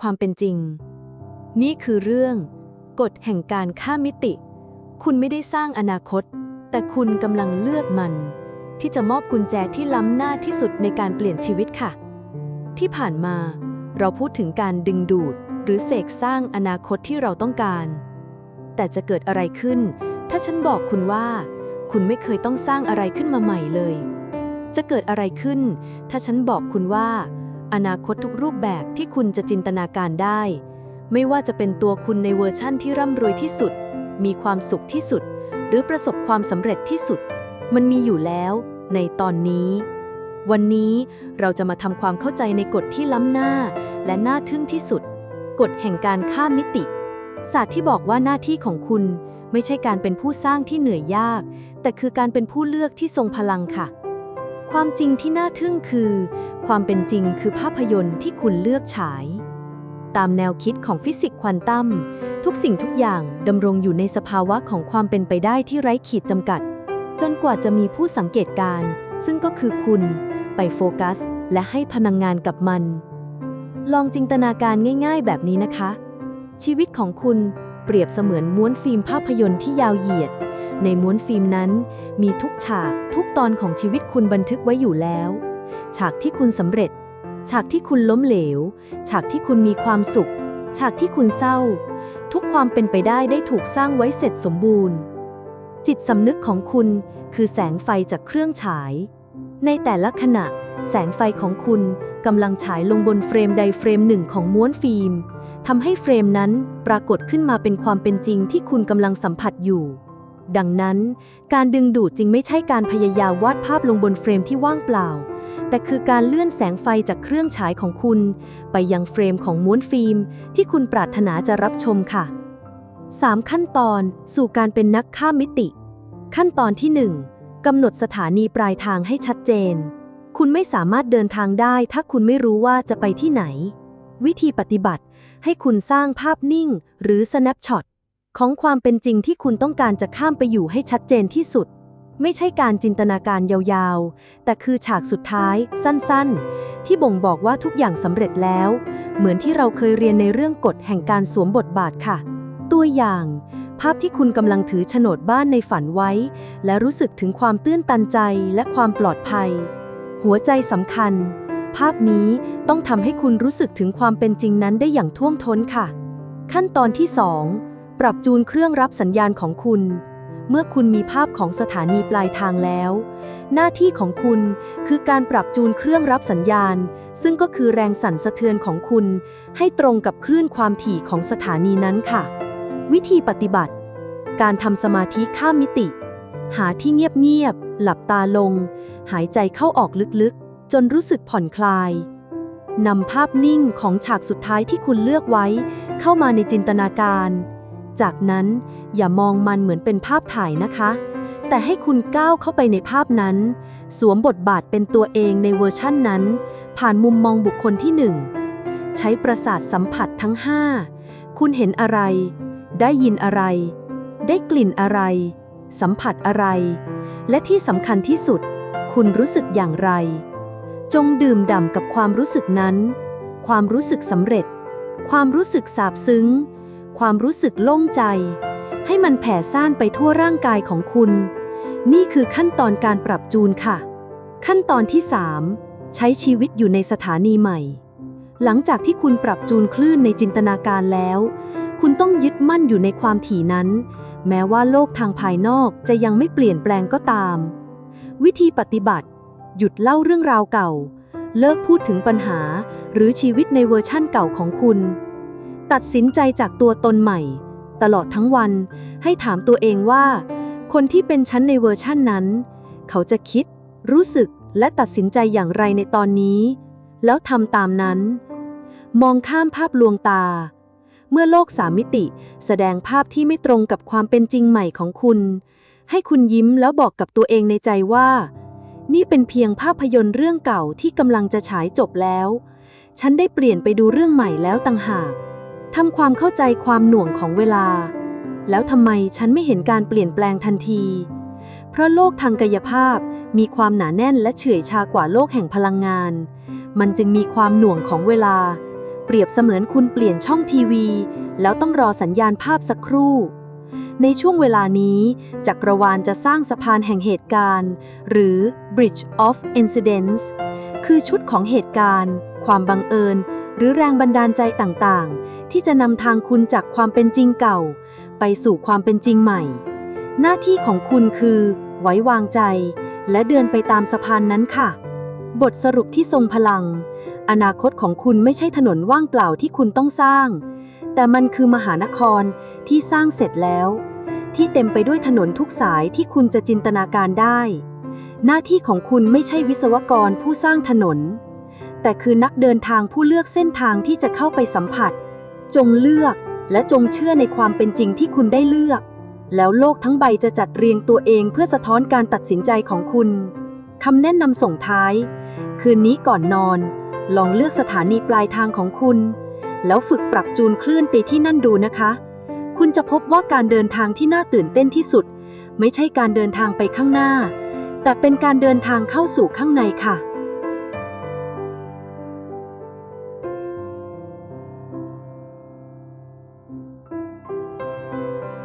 ความเป็นจริง นี่คือเรื่อง กฎแห่งการข้ามมิติ คุณไม่ได้สร้างอนาคต แต่คุณกำลังเลือกมัน ที่จะมอบกุญแจที่ล้ำหน้าที่สุดในการเปลี่ยนชีวิตค่ะ ที่ผ่านมา เราพูดถึงการดึงดูด หรือเสกสร้างอนาคตที่เราต้องการ แต่จะเกิดอะไรขึ้น ถ้าฉันบอกคุณว่า คุณไม่เคยต้องสร้างอะไรขึ้นมาใหม่เลย จะเกิดอะไรขึ้น ถ้าฉันบอกคุณว่า อนาคตทุกรูปแบบที่คุณจะจินตนาการได้ ไม่ว่าจะเป็นตัวคุณในเวอร์ชั่นที่ร่ำรวยที่สุด มีความสุขที่สุด หรือประสบความสำเร็จที่สุด มันมีอยู่แล้วในตอนนี้ วันนี้เราจะมาทำความเข้าใจในกฎที่ล้ำหน้า และน่าทึ่งที่สุด กฎแห่งการข้ามมิติ ศาสตร์ที่บอกว่าหน้าที่ของคุณ ไม่ใช่การเป็นผู้สร้างที่เหนื่อยยาก แต่คือการเป็นผู้เลือกที่ทรงพลังค่ะ ความจริงที่น่าทึ่งคือ ความเป็นจริงคือภาพยนตร์ที่คุณเลือกฉาย ตามแนวคิดของฟิสิกส์ควอนตัม ทุกสิ่งทุกอย่างดำรงอยู่ในสภาวะของความเป็นไปได้ที่ไร้ขีดจำกัด จนกว่าจะมีผู้สังเกตการณ์ซึ่งก็คือคุณ ไปโฟกัส และให้พลังงานกับมัน ลองจินตนาการง่าย ๆ แบบนี้นะคะ ชีวิตของคุณ เปรียบเสมือนม้วนฟิล์มภาพยนตร์ที่ยาวเหยียด ในม้วนฟิล์มนั้น มีทุกฉากทุกตอนของชีวิตคุณบันทึกไว้อยู่แล้ว ฉากที่คุณสำเร็จ ฉากที่คุณล้มเหลว ฉากที่คุณมีความสุข ฉากที่คุณเศร้า ทุกความเป็นไปได้ได้ถูกสร้างไว้เสร็จสมบูรณ์ จิตสำนึกของคุณคือแสงไฟจากเครื่องฉาย ในแต่ละขณะ แสงไฟของคุณกำลังฉายลงบนเฟรมใดเฟรมหนึ่งของม้วนฟิล์ม ทำให้เฟรมนั้นปรากฏขึ้นมาเป็นความเป็นจริงที่คุณกำลังสัมผัสอยู่ ดังนั้น การดึงดูดจึงไม่ใช่การพยายามวาดภาพลงบนเฟรมที่ว่างเปล่า แต่คือการเลื่อนแสงไฟจากเครื่องฉายของคุณ ไปยังเฟรมของม้วนฟิล์ม ที่คุณปรารถนาจะรับชมค่ะ 3 ขั้นตอนสู่การเป็นนักข้ามมิติ ขั้นตอนที่ 1กำหนดสถานีปลายทางให้ชัดเจน คุณไม่สามารถเดินทางได้ถ้าคุณไม่รู้ว่าจะไปที่ไหน วิธีปฏิบัติ ให้คุณสร้างภาพนิ่ง หรือ snapshot ของความเป็นจริงที่คุณต้องการจะข้ามไปอยู่ให้ชัดเจนที่สุด ไม่ใช่การจินตนาการยาวๆ แต่คือฉากสุดท้าย สั้นๆ ที่บ่งบอกว่าทุกอย่างสำเร็จแล้ว เหมือนที่เราเคยเรียนในเรื่องกฎแห่งการสวมบทบาทค่ะ ตัวอย่าง ภาพที่คุณกำลังถือโฉนดบ้านในฝันไว้ และรู้สึกถึงความตื้นตันใจและความปลอดภัย หัวใจสำคัญ ภาพนี้ต้องทำให้คุณรู้สึกถึงความเป็นจริงนั้นได้อย่างท่วมท้นค่ะ ขั้นตอนที่ 2 ปรับจูนเครื่องรับสัญญาณของคุณ เมื่อคุณมีภาพของสถานีปลายทางแล้ว หน้าที่ของคุณคือการปรับจูนเครื่องรับสัญญาณ ซึ่งก็คือแรงสั่นสะเทือนของคุณ ให้ตรงกับคลื่นความถี่ของสถานีนั้นค่ะ วิธีปฏิบัติ การทำสมาธิข้ามมิติ หาที่เงียบๆหลับตาลง หายใจเข้าออกลึกๆ จนรู้สึกผ่อนคลายนำภาพนิ่งของฉากสุดท้ายที่คุณเลือกไว้ เข้ามาในจินตนาการ จากนั้นอย่ามองมันเหมือนเป็นภาพถ่ายนะคะ แต่ให้คุณก้าวเข้าไปในภาพนั้น สวมบทบาทเป็นตัวเองในเวอร์ชั่นนั้น ผ่านมุมมองบุคคลที่หนึ่งใช้ประสาทสัมผัสทั้งห้าคุณเห็นอะไร ได้ยินอะไร ได้กลิ่นอะไร สัมผัสอะไร และที่สำคัญที่สุด คุณรู้สึกอย่างไร จงดื่มด่ำกับความรู้สึกนั้น ความรู้สึกสำเร็จ ความรู้สึกซาบซึ้ง ความรู้สึกโล่งใจ ให้มันแผ่ซ่านไปทั่วร่างกายของคุณ นี่คือขั้นตอนการปรับจูนค่ะ ขั้นตอนที่ 3 ใช้ชีวิตอยู่ในสถานีใหม่ หลังจากที่คุณปรับจูนคลื่นในจินตนาการแล้ว คุณต้องยึดมั่นอยู่ในความถี่นั้น แม้ว่าโลกทางภายนอกจะยังไม่เปลี่ยนแปลงก็ตาม วิธีปฏิบัติ หยุดเล่าเรื่องราวเก่า เลิกพูดถึงปัญหา หรือชีวิตในเวอร์ชั่นเก่าของคุณ ตัดสินใจจากตัวตนใหม่ ตลอดทั้งวัน ให้ถามตัวเองว่า คนที่เป็นฉันในเวอร์ชั่นนั้น เขาจะคิด รู้สึกและตัดสินใจอย่างไรในตอนนี้ แล้วทำตามนั้น มองข้ามภาพลวงตา เมื่อโลกสามมิติ แสดงภาพที่ไม่ตรงกับความเป็นจริงใหม่ของคุณ ให้คุณยิ้มแล้วบอกกับตัวเองในใจว่า นี่เป็นเพียงภาพยนตร์เรื่องเก่าที่กำลังจะฉายจบแล้ว ฉันได้เปลี่ยนไปดูเรื่องใหม่แล้วต่างหากทำความเข้าใจความหน่วงของเวลา แล้วทำไมฉันไม่เห็นการเปลี่ยนแปลงทันที เพราะโลกทางกายภาพมีความหนาแน่นและเฉื่อยชากว่าโลกแห่งพลังงาน มันจึงมีความหน่วงของเวลา เปรียบเสมือนคุณเปลี่ยนช่องทีวี แล้วต้องรอสัญญาณภาพสักครู่ ในช่วงเวลานี้จักรวาลจะสร้างสะพานแห่งเหตุการณ์ หรือ Bridge of Incidents คือชุดของเหตุการณ์ ความบังเอิญ หรือแรงบันดาลใจต่างๆ ที่จะนำทางคุณจากความเป็นจริงเก่า ไปสู่ความเป็นจริงใหม่ หน้าที่ของคุณคือ ไว้วางใจ และเดินไปตามสะพานนั้นค่ะ บทสรุปที่ทรงพลัง อนาคตของคุณไม่ใช่ถนนว่างเปล่าที่คุณต้องสร้าง แต่มันคือมหานครที่สร้างเสร็จแล้ว ที่เต็มไปด้วยถนนทุกสายที่คุณจะจินตนาการได้ หน้าที่ของคุณไม่ใช่วิศวกรผู้สร้างถนน แต่คือนักเดินทางผู้เลือกเส้นทางที่จะเข้าไปสัมผัส จงเลือกและจงเชื่อในความเป็นจริงที่คุณได้เลือก แล้วโลกทั้งใบจะจัดเรียงตัวเองเพื่อสะท้อนการตัดสินใจของคุณคำแนะนำส่งท้าย คืนนี้ก่อนนอน ลองเลือกสถานีปลายทางของคุณ แล้วฝึกปรับจูนคลื่นไปที่นั่นดูนะคะ คุณจะพบว่าการเดินทางที่น่าตื่นเต้นที่สุด ไม่ใช่การเดินทางไปข้างหน้า แต่เป็นการเดินทางเข้าสู่ข้างในค่ะ